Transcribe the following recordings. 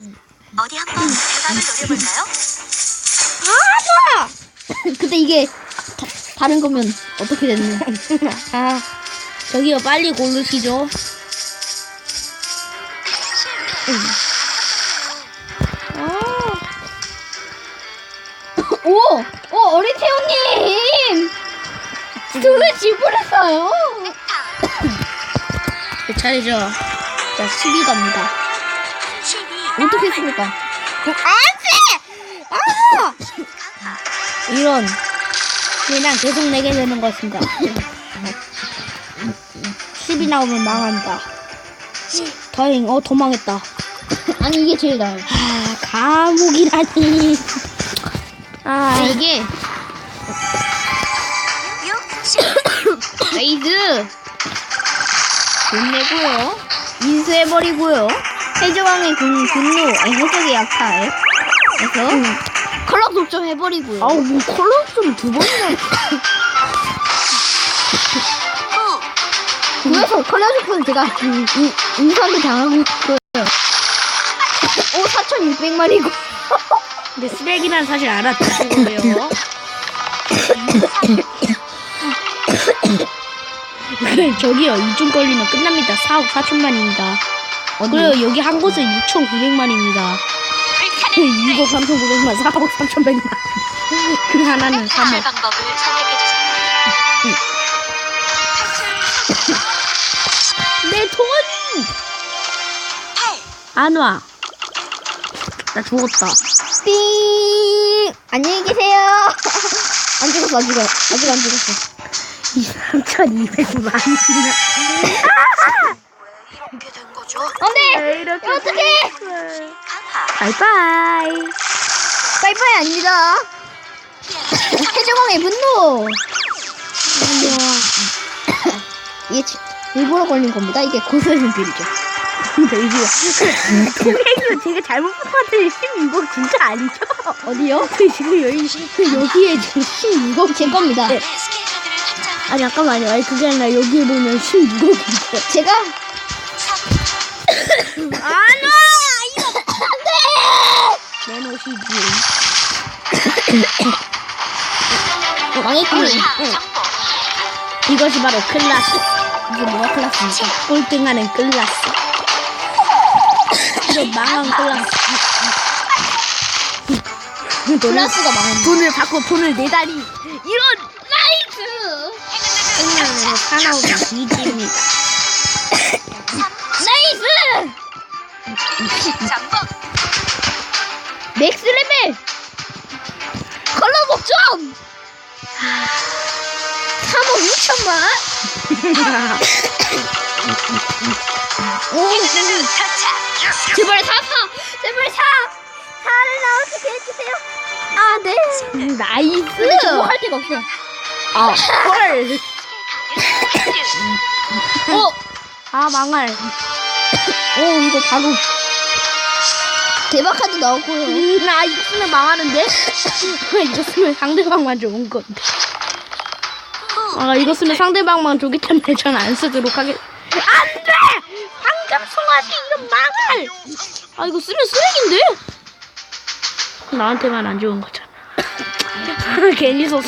어디 한번 대박을 노려볼까요? 근데 이게 다, 다른 거면 어떻게 됐는? 아, 저기요, 빨리 고르시죠. 오! 오, 어린 태우님! 돈을 지불했어요! 제 차례죠. 자, 12 갑니다. 12 어떻게 했습니까? 안 돼! 아! 이런. 그냥 계속 내게 되는 것인가. 10이 나오면 망한다. 다행, 어, 도망했다. 아니, 이게 제일 나아요. 아, 감옥이라니. 아, 아, 이게, 6 10 레이드! 돈 내고요. 인수해버리고요. 해적왕의 군, 분노, 아니, 해적의 약탈. 그래서, 컬러 독점 해버리고요. 아우, 뭐, 컬러 좀두 번이나. 9 그래서 컬러 독점 제가 인- 인- 인수한테 당하고 있고요. 오, 4,600마리고. 근데 쓰레기란 사실 알았다는 거예요. 그래, 저기요, 이중 걸리면 끝납니다. 4억 4천만입니다. 그리고 여기 한 곳은 6,900만입니다. 2억 3,900만, 4억 3,100만. 그 하나는 3억. 방법을 선택해주세요. 내 돈! 8안 와. 나 죽었다. 띵! 안녕히 계세요. 안 죽었어, 안 죽어. 아직 안 죽었어. 3,200만이나. 왜 이렇게 된 거죠? 안 돼! 이렇게. 어떡해! 강하 바이바이. 빠이빠이 아닙니다. 해적왕의 분노! 이게 지- 일부러 걸린 겁니다. 이게 고소의 눈길이죠. 근데 이게 통행료 제가 잘못 받은 16억 진짜 아니죠? 어디요? 그 지금 여기 그 여기에 지금 16억 제 겁니다. 네. 스킬 카드를 당장 아 잠깐만요. 아니 그게 아니라 여기에 보면 16억인데. 제가 안 와! 이거 내 옷이지. 망했군요. 정보 이것이 바로 클라스. 이게 뭐가 클라스입니까? 꼴등하는 클라스. 이거 망한 클라스. 클라스가 망했네. 돈을 받고 돈을 내다니 이런. 생명으로 사나우는 이지입니다. 3억! 3억 6천만? 오! 제발 4사! 제발 4! 4를 나오게 해주세요! 아, 네! 나이스! 뭐할 데가 없어. 아, 헐! 어! 아, 망할. 오, 이거 바로. 대박 카드 나오고요. 음, 나 이거 쓰면 망하는데? 이거 쓰면 상대방만 좋은 건데. 아, 이거 쓰면 상대방만 좋기 때문에 전 안 쓰도록 하겠. 안 돼! 방금 송아지 이런 망할! 아, 이거 쓰면 쓰레기인데? 나한테만 안 좋은 거잖아. 괜히 썼어.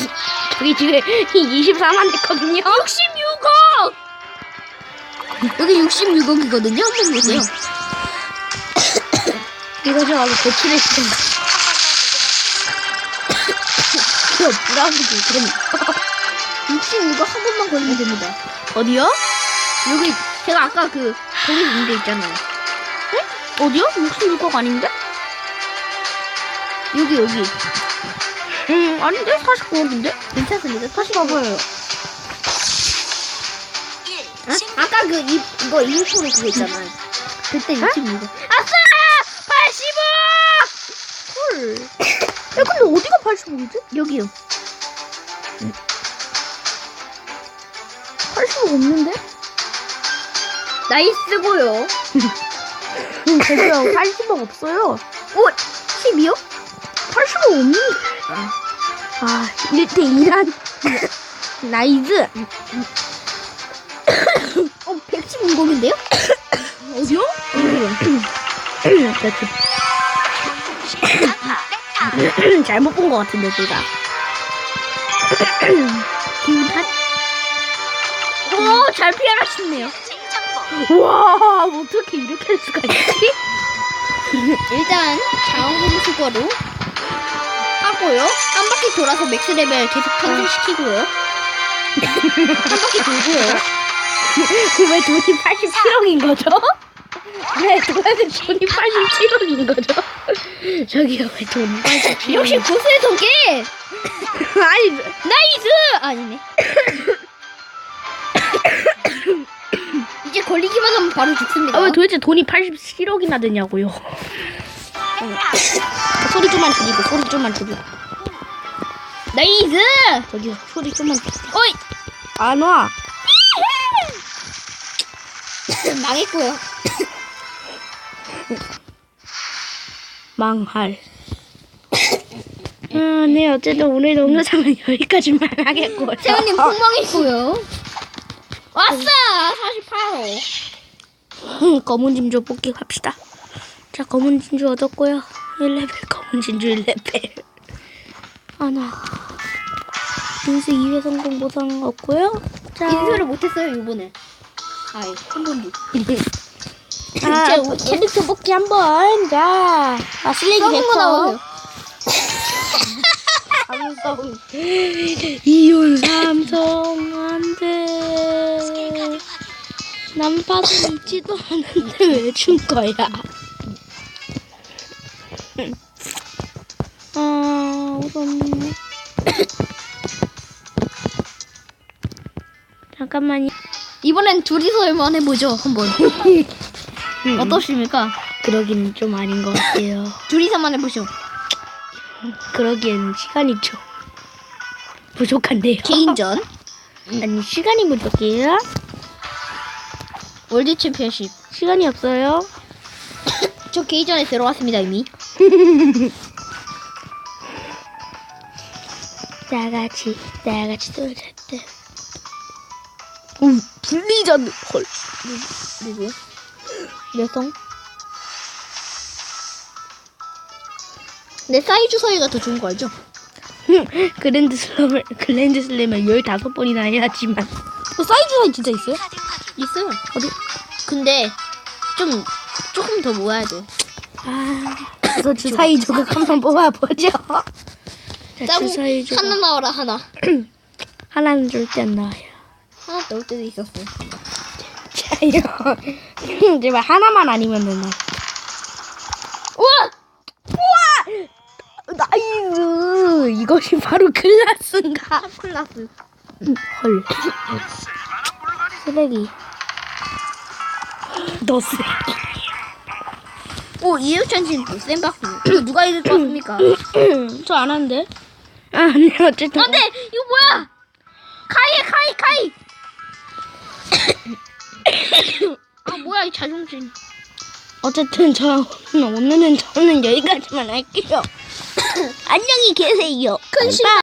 저기 지금 24만 됐거든요. 66억! 여기 66억이거든요. 한번 보세요. 바로 고치를 시킨 그 브라운드 그럼 66억 한 번만 걸리면 됩니다. 어디요? 여기 제가 아까 그 거기 있는 데 있잖아요. 에? 어디요? 66억 아닌데? 여기 여기. 음 아닌데 49억인데? 괜찮습니다. 다시 가봐요. 1 아? 아까 그, 이, 이거 인프로 그거 있잖아요. 그때 66억. 아싸! 80억! 헐. 야 근데 어디가 80억이지? 여기요. 80억 없는데? 나이스고요. 저기요 80억 없어요. 오! 12억? 80억 없는데? 아 1대 2란 나이즈 어, 116억인데요? 어디요? 그렇지. 강화. 잘못 본 것 같은데, 둘 다. 기운 탓? 오, 잘 피하셨네요. 정보. 우와, 어떻게 이렇게 할 수가 있지? 일단 장군 수거로 하고요. 한 바퀴 돌아서 맥스 레벨 계속 상승시키고요. 한 바퀴 돌고요. 왜 돈이 87억인 거죠? 왜 도대체 돈이 87억인 거죠? 저기요, 왜 돈이 87억? 역시 구슬 도개 아니, 나이스 아니네. 이제 걸리기만 하면 바로 죽습니다. 아, 왜 도대체 돈이 87억이나 되냐고요? 소리 좀만 줄이고, 소리 좀만 줄이고. 나이스 저기요, 소리 좀만 줄이고. 어이 안 와. 망했고요. 망할. 아, 네, 어쨌든 오늘 동영상은 여기까지만 하겠고요. 세훈님 폭망했고요. 왔어 48호. 음, 검은 진주 뽑기 갑시다. 자, 검은 진주 얻었고요. 1레벨 검은 진주 1레벨. 하나. 인수 2회 성공 보상 얻고요. 자, 인수를 못했어요 이번에. 아이 한 번도. 아, 진짜 우- 캐릭터 뽑기 한 번. 자, 아, 슬레이기 썩은 거 됐어. 나와요. 삼성. 이윤 삼성 안 돼. 남파도 있지도 않은데 왜 준 거야? 아, 우선. 잠깐만요. 이번엔 둘이서만 해보죠 한번. 어떠십니까? 그러기는 좀 아닌 것 같아요. 둘이서만 해보죠. 그러기에는 시간이 좀 부족한데요. 개인전 아니 시간이 부족해요. 월드 챔피언십. 시간이 없어요. 저 개인전에 들어왔습니다 이미. 다 같이 다 같이 놀자. 오 블리자드 헐. 누구요? 여성. 내 사이즈 서이가 더 좋은 거 알죠? 그랜드 슬램을 그랜드 슬램을 15번이나 해야지만 어, 사이즈 서이 진짜 있어요? 있어요. 어디? 근데 좀 조금 더 모아야 돼. 아 그래서 주사위 조각 한번 뽑아보죠. 자, 짜고 주사위 조각 하나 나와라 하나. 하나는 절대 안 나와요. 하나 넣을 때도 있었어. 자요. 제발 하나만 아니면 되나. 우와! 나이스 이것이 바로 클라스인가? 클라스. 헐 쓰레기 너 쓰레기 오 이유찬 씨는 센박스. 이거 누가 이길 것 같습니까? 저 안 하는데 아 아니 어쨌든 안 돼 이거 뭐야? 카이야 카이 카이. 아 뭐야 이 자존심. 어쨌든 저 오늘은 저는 여기까지만 할게요 안녕히 계세요 큰 실망.